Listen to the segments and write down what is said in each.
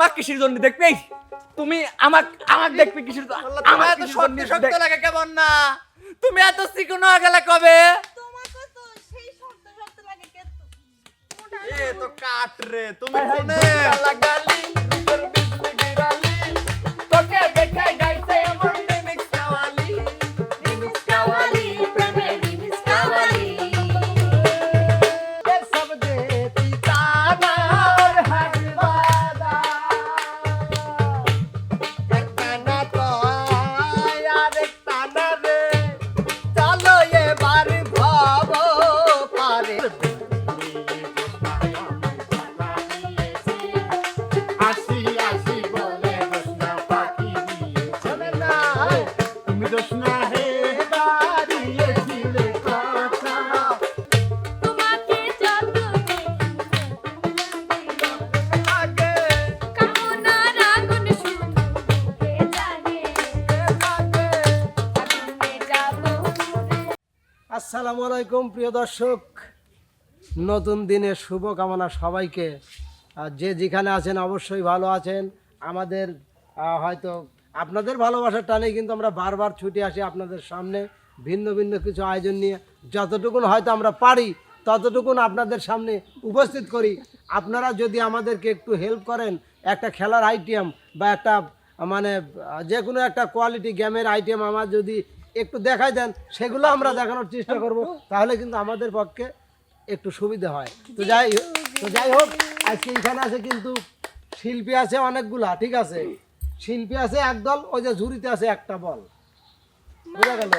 আমার কিসের জন্য দেখবে তুমি আমাক আমার দেখবে কিসের জন্য? আমার এত শক্ত শক্ত লাগে কেমন না তুমি এত চিকন হয়ে গেলে কবে তোমাকে তো সেই শক্ত শক্ত লাগে কে তো এ তো কাট রে তুমি কোনে লাগালি আলাইকুম, প্রিয় দর্শক। নতুন দিনের শুভকামনা সবাইকে। যে যেখানে আছেন অবশ্যই ভালো আছেন। আমাদের হয়তো আপনাদের ভালোবাসার টানে কিন্তু আমরা বারবার ছুটে আসি আপনাদের সামনে ভিন্ন ভিন্ন কিছু আয়োজন নিয়ে। যতটুকুন হয়তো আমরা পারি, ততটুকুন আপনাদের সামনে উপস্থিত করি। আপনারা যদি আমাদেরকে একটু হেল্প করেন, একটা খেলার আইটেম বা একটা মানে যে কোনো একটা কোয়ালিটি গেমের আইটেম আমার যদি একটু দেখাই দেন সেগুলো আমরা দেখানোর চেষ্টা করব তাহলে কিন্তু আমাদের পক্ষে একটু সুবিধা হয়। তো যাই তো যাই হোক আজকে এখানে আছে কিন্তু শিল্পী আছে অনেকগুলা ঠিক আছে? শিল্পী আছে একদল ওই যে ঝুড়িতে আছে একটা বল। বুঝা গেল?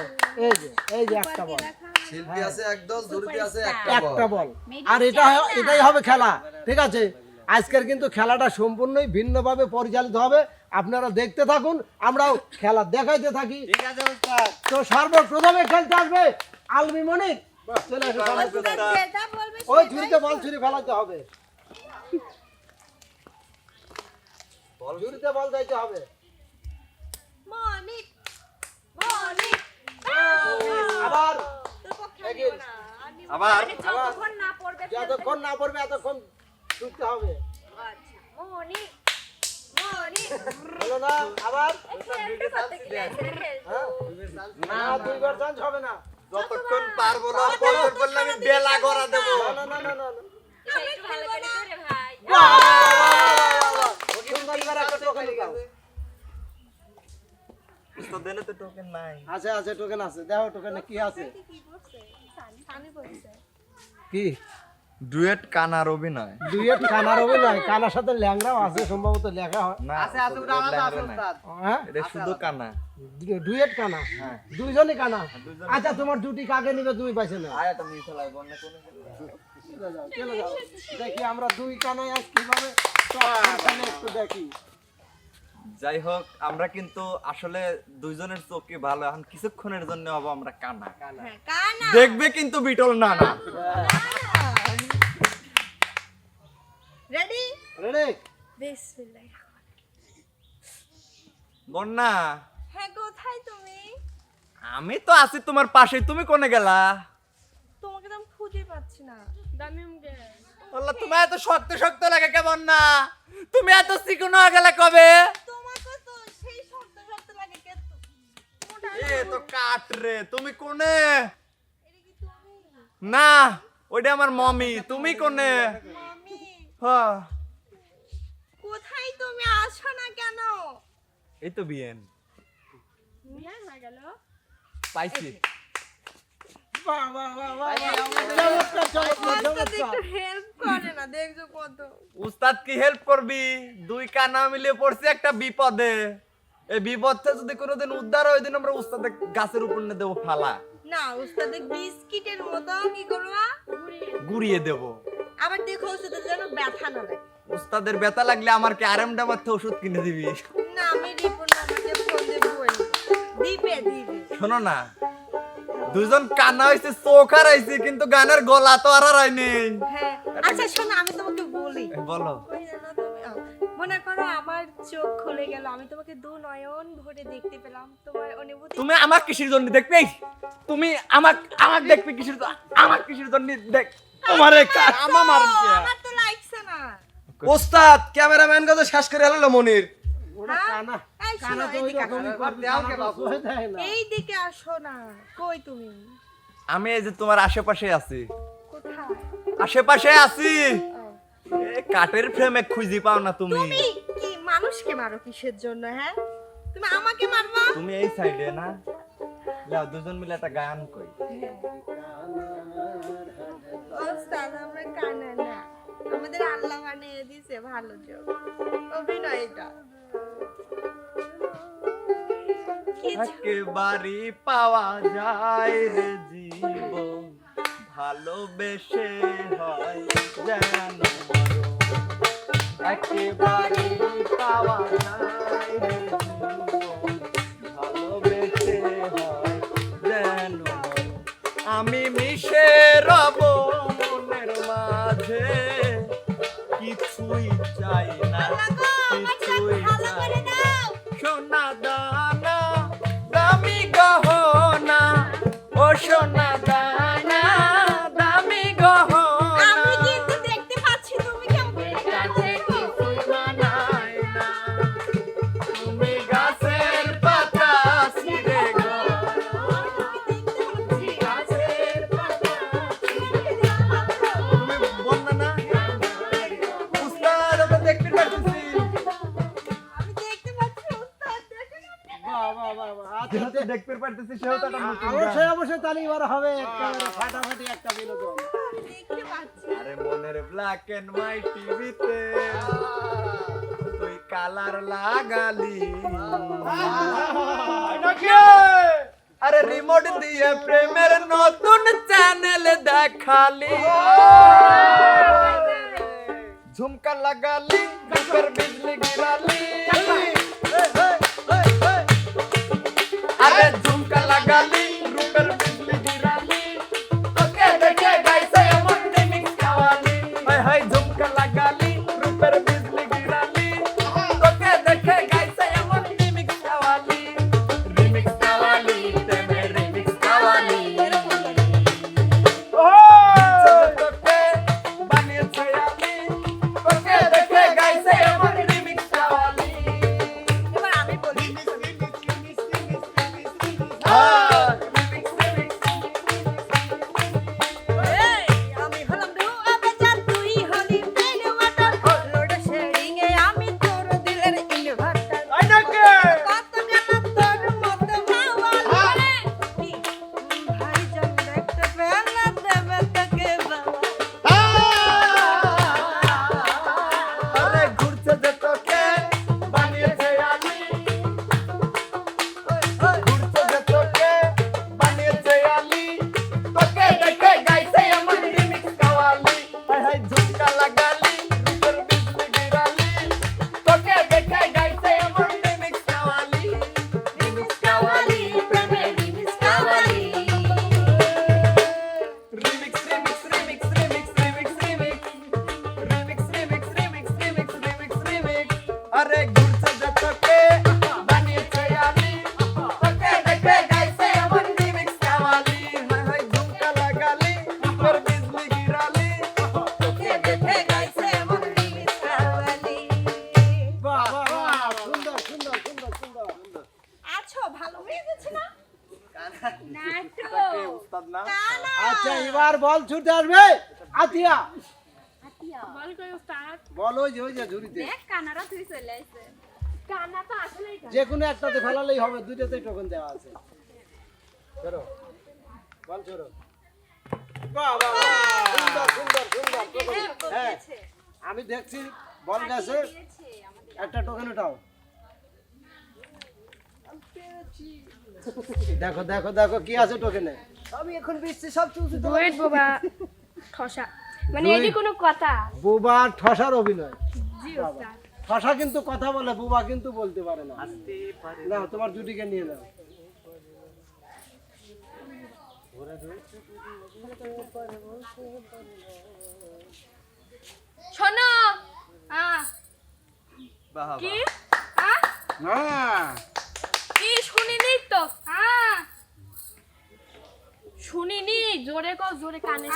এই যে এই যে একটা বল। শিল্পী আছে একদল জুড়িতে আছে একটা বল। আর এটা এটাই হবে খেলা ঠিক আছে? আজকের কিন্তু খেলাটা সম্পূর্ণই ভিন্নভাবে পরিচালিত হবে। আপনারা দেখতে থাকুন আমরাও খেলা দেখাইতে থাকি। তো সর্বপ্রথমে খেলতে আসবে আলমি মনিক চলে বলবে ওই ঝুড়িতে বল ছুরি ফেলাতে হবে। বল যাইতে হবে। মনিক মনিক আবার। আবার। যতক্ষণ না পড়বে এতক্ষণ ছুটতে হবে আচ্ছা মনিক হলো না আবার? হ্যাঁ? না দুইবার চান্স হবে না। যতক্ষণ পারব না পড়বে বললে আমি বেলা করা দেবো। না না না না না আমি ভালো করে করে ভাই সুন্দর করে একটা টোকেন দাও। উস্তাদ দিলে তো টোকেন নাই আছে আছে টোকেন আছে। দেখো টোকেনে কি আছে। কি? ডুয়েট কানার অভিনয়। দুইয়ের কানার অভিনয় কানার সাথে ল্যাংড়াও আছে সম্ভবত লেখা হয়। না আছে আছে ওটা আলাদা আছে উস্তাদ হ্যাঁ? এটা শুধু কানা। ডুয়েট কানা? দুইজনই কানা? আচ্ছা তোমার দুটি কাকে নিবে তুমি পাইছে না? আয় তুমি ফেলাই বন্যা কোনে চলে যাও চলে যাও। দেখি আমরা দুই কানাই আজ কীভাবে। একটু দেখি। যাই হোক আমরা কিন্তু আসলে দুইজনের চোখে ভালো। এখন কিছুক্ষণের জন্য হব আমরা কানা। হ্যাঁ কানা। দেখবে কিন্তু বিটল না না রেডি রেডি বিসমিল্লাহ বন্যা হ্যাঁ কোথায় তুমি? আমি তো আছি তোমার পাশে তুমি কোনে গেলা? তোমাকে তো আমি খুঁজে পাচ্ছি না। দামিম গে বললা তোমার এত শক্ত শক্ত লাগে কেমন না তুমি এত চিকন হয়ে গেলে কবে? তোমাকে তো সেই শব্দ শব্দ লাগে কে তো এ তো কাট রে তুমি কোনে? তুমি? না ওইটা আমার মমি। তুমি কোনে? মামি। হ্যাঁ কোথায় তুমি আসো না কেন এই তো বিয়েন বিয়ে হয়ে গেল পাইছি বাহ বাহ বাহ বাহ চমৎকার চমৎকার চমৎকার হেল্প করে না দেখছ কত উস্তাদ কি হেল্প করবি দুই কানা মিলে পড়ছি একটা বিপদে এই বিপদ থেকে যদি কোনোদিন উদ্ধার হয় ওই দিন আমরা উস্তাদের গাছের উপর নিয়ে দেবো ফালা না উস্তাদে বিস্কিটের মতো কি করবা গুড়িয়ে দেবো আবার দেখো যেন ব্যথা না লাগে উস্তাদের ব্যথা লাগলে আমার কি আরাম ওষুধ কিনে দিবি? না আমি রিপন আমাকে ফোন দিয়ে বলব দিবে দিবে। শোনো না দুজন কানা চোখ হারাইছে কিন্তু গানের গলা তো আর হারায়নি হ্যাঁ আচ্ছা শোনো আমি তোমাকে বলি। বলো। মনে করো আমার চোখ খুলে গেল আমি তোমাকে দু নয়ন ভরে দেখতে পেলাম তোমার অনুভূতি তুমি আমার কিসের জন্য দেখবে? তুমি আমার আমার দেখবে কিসের জন্য? আমার কিসের জন্য দেখ তোমারে কা- আমার মার আমার তো লাগছে না। ওস্তাদ ক্যামেরাম্যান কাছে শেষ করে হলো মনির? ওটা হ্যাঁ? কানা কানা তো আসো। বাবু? না। এই দিকে আসো না। কই তুমি? আমি এই যে তোমার আশেপাশে আছি। কোথায়? আশেপাশে আছি। কাঠের ফ্রেমে খুঁজি পাও না তুমি। তুমি কি মানুষকে মারো কিসের জন্য হ্যাঁ? তুমি আমাকে মারবা? তুমি এই সাইডে না। লাও দুজন মিলে একটা গান কই ওস্তাদ আমরা না। আমাদের আল্লাহ বানিয়ে ভালো অভিনয়টা। পাওয়া যায় রে ভালোবেসে হয় যেন। একেবারে পাওয়া যায় রে আমি মিশে রব মনের মাঝে কিছুই চাই না কিছুই চাই না। সোনা দানা পারতেছি সেও তো। অবশ্যই অবশ্যই তাহলে এবার হবে একেবারে ফাটাফাটি একটা বিনোদন। আরে মনের ব্ল্যাক এন্ড হোয়াইট টিভিতে তুই কালার লাগালি। আরে রিমোট দিয়ে প্রেমের নতুন চ্যানেল দেখালি। ঝুমকা লাগালি গাছের বিজলি গিরালি। আরে যে কোনো একটাতে ফেলালেই হবে দুইটাতেই টোকেন দেওয়া আছে। চলো বল চলো বাহ বাহ বাহ। সুন্দর সুন্দর সুন্দর টোকেন। হ্যাঁ আমি দেখছি বল গেছে। একটা টোকেন উঠাও দেখো দেখো দেখো কি আছে টোকেনে আমি এখন বিচ্ছি সব চলছে ডুয়েট বাবা ঠসা। মানে। এটি কোনো কথা। বুবা ঠসার অভিনয়। জি উস্তাদ ঠসা কিন্তু কথা বলে বুবা কিন্তু বলতে পারে না। না তোমার জুটিকে নিয়ে নাও শোনো আহ, কি? হ্যাঁ। কি শুনিনি তো? আহ, শুনিনি? জোরে কর জোরে কানে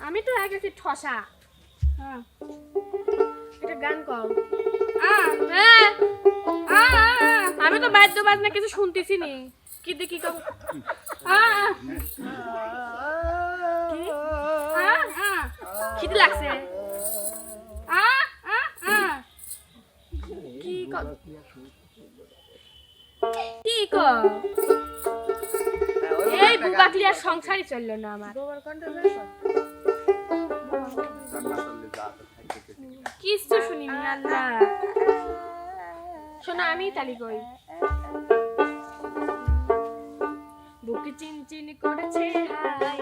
আমি তো হয়ে গেছি ঠসা। এটা গান হ্যাঁ। আমি তো বাদ্য বাজনা কিছু শুনতেছি নি কি? দেখি কব লাগছে। কি ক- এই বুবাকলি আর সংসারই চলল না আমার। কিচ্ছু শুনিনি, আল্লাহ। শোনা আমি তালি কই বুকে চিন চিন করেছে হাই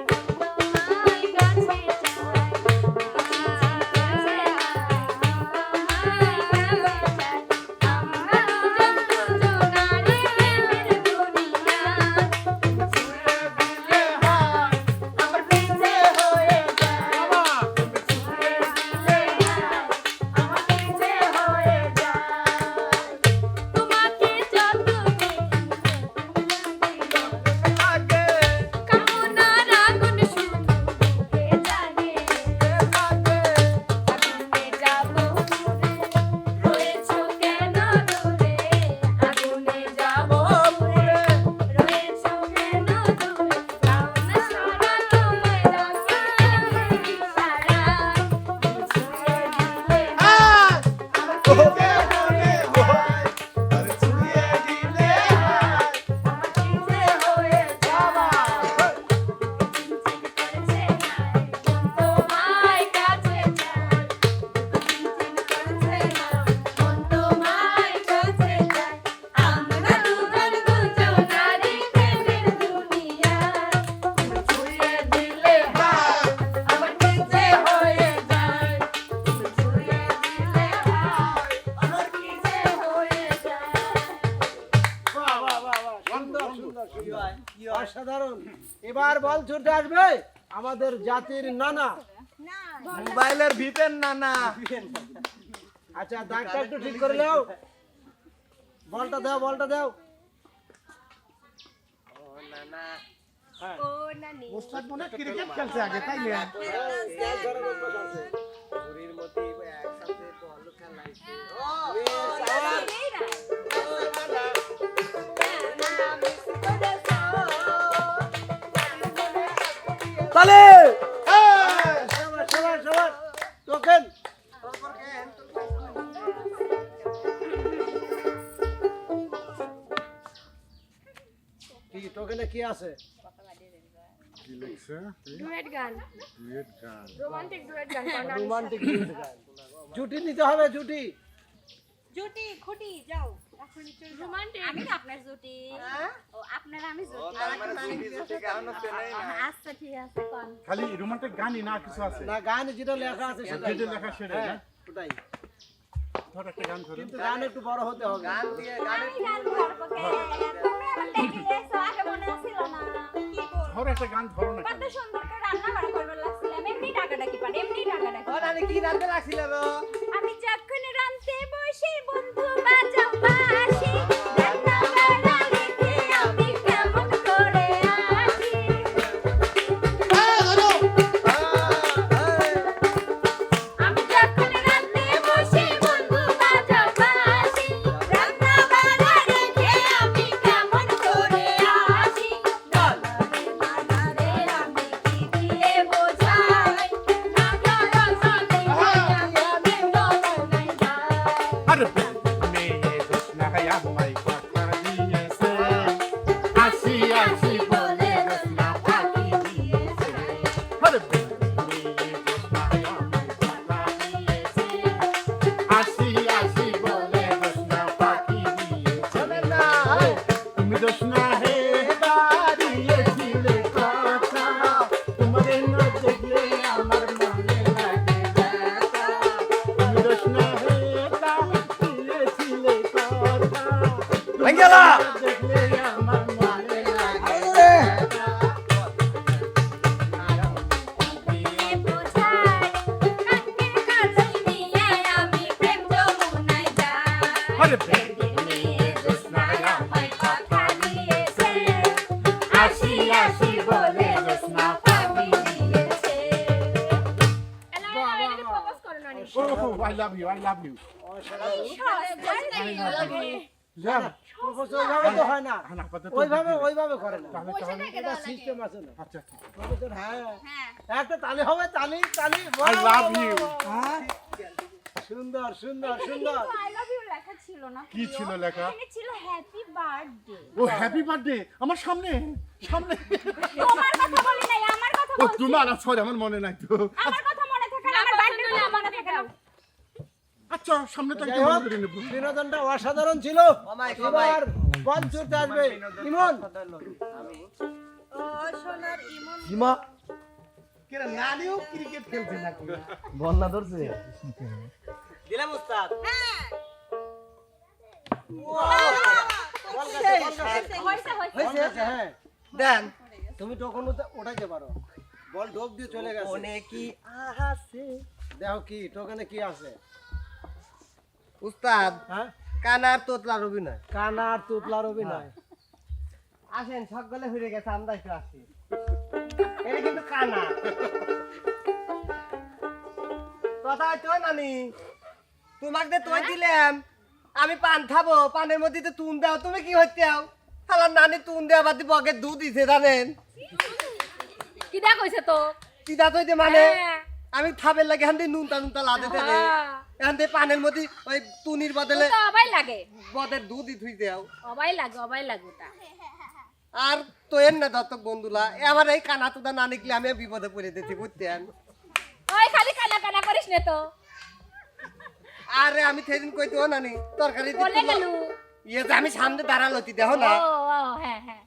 অসাধারণ এবার বল ছুটে আসবে আমাদের জাতির নানা। মোবাইলের ভিপেন নানা। আচ্ছা দাগটা একটু ঠিক করে নাও। বলটা দাও বলটা দাও। ও নানি। ওস্তাদ মনে হয় ক্রিকেট খেলছে আগে তাই না? তালে! কি টোকেনে কি আছে? কি লিখছে? ডুয়েট গান। ডুয়েট গান। রোমান্টিক ডুয়েট গান কর না রোমান্টিক জুটি নিতে হবে জুটি। জুটি খুঁটি যাও। আমি আপনার জুটি। ও আপনার আমি আচ্ছা ঠিক আছে খালি রোমান্টিক গানই না কিছু আছে? না গান যেটা লেখা আছে সেটা যেটা লেখা? ওটাই। কিন্তু গান একটু বড় হতে হবে। আমি গান ধরবো কে? তুমি আমার লেডি এসো আগে মনে ছিল না। কি বল ধর একটা গান ধরো না কত সুন্দর করে রান্না বাড়া করবার লাগছিলাম এমনি টাকা ডাকি পারে এমনি টাকা ডাকি কি রাতে রাখছিল আমি যখন রান্তে বসে বন্ধু বাজাও সুন্দর সুন্দর সুন্দর। আই লাভ ইউ লেখা ছিল কি ছিল লেখা? ছিল হ্যাপি বার্থডে ও হ্যাপি বার্থডে আমার সামনে সামনে। তোমার কথা বলি নাই আমার কথা ও তোমার সরি আমার মনে নাই তো। আমার কথা মনে থাকে না আমার বার্থডে আমার মনে থাকে না আচ্ছা সামনে তো একদম করে নেব। বিনোদনটা অসাধারণ ছিল। এবার বল ছুটতে আসবে। ইমন। ইমা। কেন নানিও ক্রিকেট খেলছে নাকি? বল না ধরছে। দিলাম উস্তাদ। হ্যাঁ। হ্যাঁ। দেন তুমি তখন ওঠাইতে পারো। বল ঢোক দিয়ে চলে গেছে। অনেক কি আহাসে। দেখো কি টোকানে কি আছে? উস্তাদ হ্যাঁ? কানার তোতলার অভিনয়। কানার তুতলার অভিনয়। আসেন সকলে হয়ে গেছে আমরা একটু আসি। এটা কিন্তু কানা। কথা হচ্ছে নানি তোমাকে যে দিলাম আমি পান খাব পানের মধ্যে তো তুন দাও তুমি কি হচ্ছে আমার নানি তুন দেওয়া বাদ বকে দুধ দিছে জানেন? কি দেখ হইছে তো চিতা তো মানে? হ্যাঁ। আমি খাবের লাগে থেকে নুনটা নুনটা লাদে দেবে। পানের মধ্যে ওই তুনির বদলে তো লাগে। বদের দুধই থুই দেও লাগে লাগে ওটা। আর তো এর না দত্তক বন্ধুলা এই কানা তুদা না নিকলে আমি বিপদে পড়ে দিতে বুঝতেন ওই খালি কানা কানা করিস নে তো। আরে আমি সেদিন কইতে ও নানি তরকারি বলে গেল। ইয়ে যে আমি সামনে দাঁড়াল তি দেখো না। ও হ্যাঁ হ্যাঁ।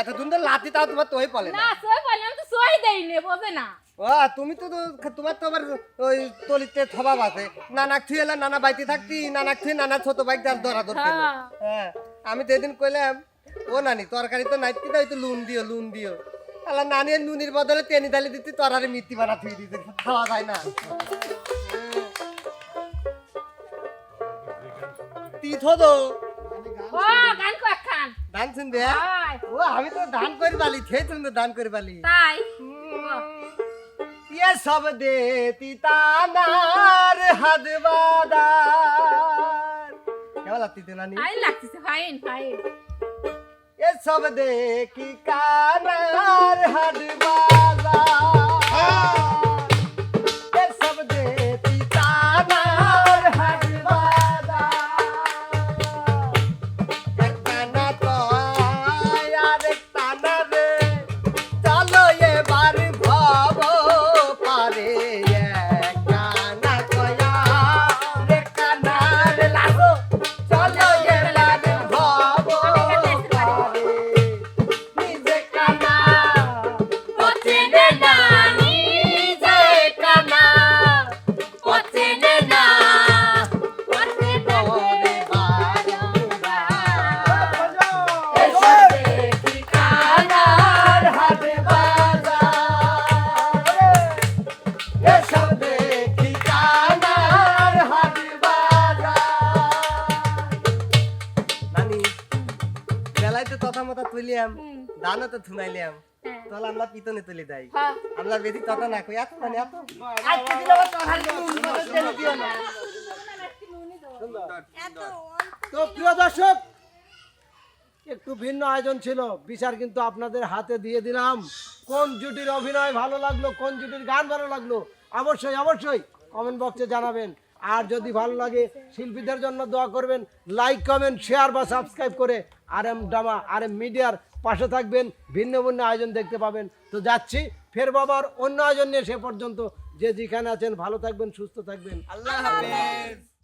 এত দিন তো লাতি তাও তোমার তোই পলে না। সই বললাম বোঝে না? ও তুমি তো তোমার তো আবার ওই তলিতে থবাব আছে নানাক থুই এলা নানা বাইতে থাকতি থুই নানা ছোট বাইক ধরা ধরতে হ্যাঁ। হ্যাঁ আমি সেদিন কইলাম ও নানি তরকারি তো নাইতি তাই তো লুন দিও লুন দিও? আলা নানি নুনির বদলে তেনি দালি দিতে তরারে মিত্তি বানা থুই দিতে খাওয়া যায় না। তিথ দো। ও গান কো একখান। ধান শুনবে হাই ও আমি তো ধান করে বালি থে তুমি তো ধান করে বালি তাই ये सब देती तानार हदवादार क्या लगती थी नानी ফাইন লাগতেছে ফাইন ফাইন ये सब देखी कानार हदवादार তো থুনাইলাম হ্যাঁ। তাহলে আমরা পিতনে তুলে দেয় হ্যাঁ। আমরা বেশি তথা না কই এত মানে এত। আজকে দিলে আবার তথার নুন করে তেল দিও না। তো প্রিয় দর্শক একটু ভিন্ন আয়োজন ছিল। বিচার কিন্তু আপনাদের হাতে দিয়ে দিলাম। কোন জুটির অভিনয় ভালো লাগল কোন জুটির গান ভালো লাগল অবশ্যই অবশ্যই কমেন্ট বক্সে জানাবেন। আর যদি ভালো লাগে শিল্পীদের জন্য দোয়া করবেন। লাইক কমেন্ট শেয়ার বা সাবস্ক্রাইব করে আর এম ডামা আর এম মিডিয়ার পাশে থাকবেন, ভিন্ন ভিন্ন আয়োজন দেখতে পাবেন। তো যাচ্ছি, ফের বাবার অন্য আয়োজন নিয়ে সে পর্যন্ত। যে যেখানে আছেন, ভালো থাকবেন, সুস্থ থাকবেন। আল্লাহ হাফেজ।